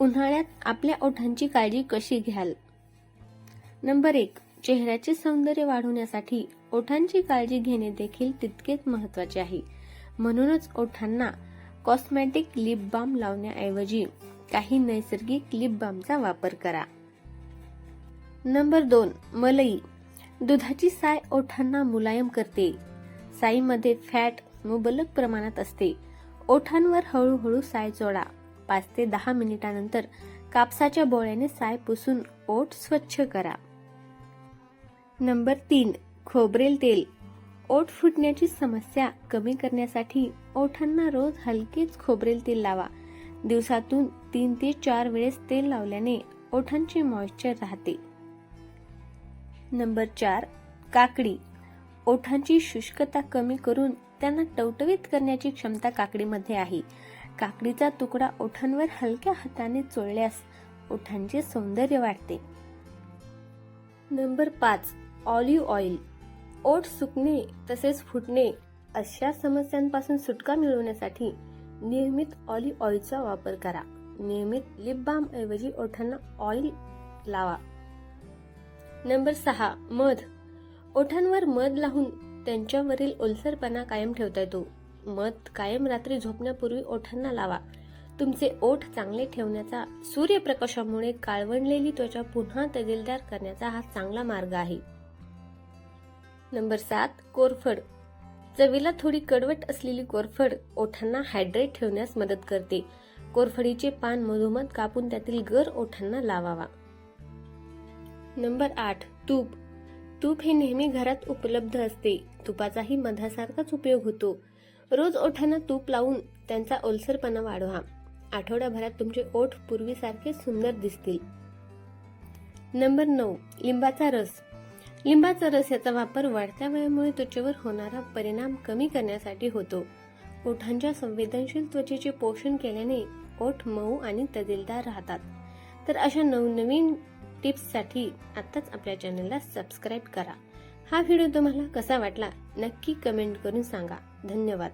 उन्हाळ्यात आपल्या ओठांची काळजी कशी घ्याल? नंबर एक चेहऱ्याचे सौंदर्य वाढवण्यासाठी ओठांची काळजी घेणे देखील तितकेच महत्त्वाचे आहे. म्हणूनच ओठांना कॉस्मॅटिक लिप बाम लावण्याऐवजी काही नैसर्गिक लिप बामचा वापर करा. नंबर दोन मलई. दुधाची साय ओठांना मुलायम करते. साईमध्ये फॅट मुबलक प्रमाणात असते. ओठांवर हळूहळू साय चोळा पाच ते दहा मिनिटानंतर कापसाच्या बोळ्याने साय पुसून ओठ स्वच्छ करा. नंबर तीन खोबरेल तेल. ओठ फुटण्याची समस्या कमी करण्यासाठी ओठांना रोज हलकेच खोबरेल तेल लावा. दिवसातून तीन ते चार वेळेस तेल लावल्याने ओठांचे मॉइश्चर राहते. नंबर चार काकडी. ओठांची शुष्कता कमी करून त्यांना टवटवीत करण्याची क्षमता काकडीमध्ये आहे. काकडीचा तुकडा ओठांवर हलक्या हाताने चोळल्यास ओठांचे सौंदर्य वाढते. नंबर पाच ऑलिव्ह ऑइल. ओठ सुकणे तसेच फुटणे अशा समस्यांपासून सुटका मिळवण्यासाठी नियमित ऑलिव्ह ऑइलचा वापर करा. नियमित लिप बाम ऐवजी ओठांना ऑइल लावा. नंबर सहा मध. ओठांवर मध लावून त्यांच्यावरील ओलसरपणा कायम ठेवता येतो. मध कायम रात्री झोपण्यापूर्वी ओठांना लावा. तुमचे ओठ चांगले ठेवण्याचा सूर्यप्रकाशामुळे काळवंडलेली त्वचा पुन्हा तजेलदार करण्याचा हा चांगला मार्ग आहे. नंबर सात कोरफड. चवीला थोडी कडवट असलेली कोरफड ओठांना हायड्रेट ठेवण्यास मदत करते. कोरफडीचे पान मधोमध कापून त्यातील गर ओठांना लावावा. नंबर आठ तूप. तूप हे नेहमी घरात उपलब्ध असते. तुपाचाही मधासारखाच उपयोग होतो. रोज ओठांना तूप लावून त्यांचा ओलसरपणा वाढवा. आठवड्याभरात तुमचे ओठ पूर्वीसारखे सुंदर दिसतील. नंबर नऊ लिंबाचा रस. लिंबाचा रस याचा वापर वाढत्या वयामुळे त्वचेवर होणारा परिणाम कमी करण्यासाठी होतो. ओठांच्या संवेदनशील त्वचेचे पोषण केल्याने ओठ मऊ आणि तजेलदार राहतात. तर अशा नवनवीन टिप्ससाठी आत्ताच आपल्या चॅनलला सबस्क्राईब करा. हा व्हिडिओ तुम्हाला कसा वाटला नक्की कमेंट करून सांगा. धन्यवाद.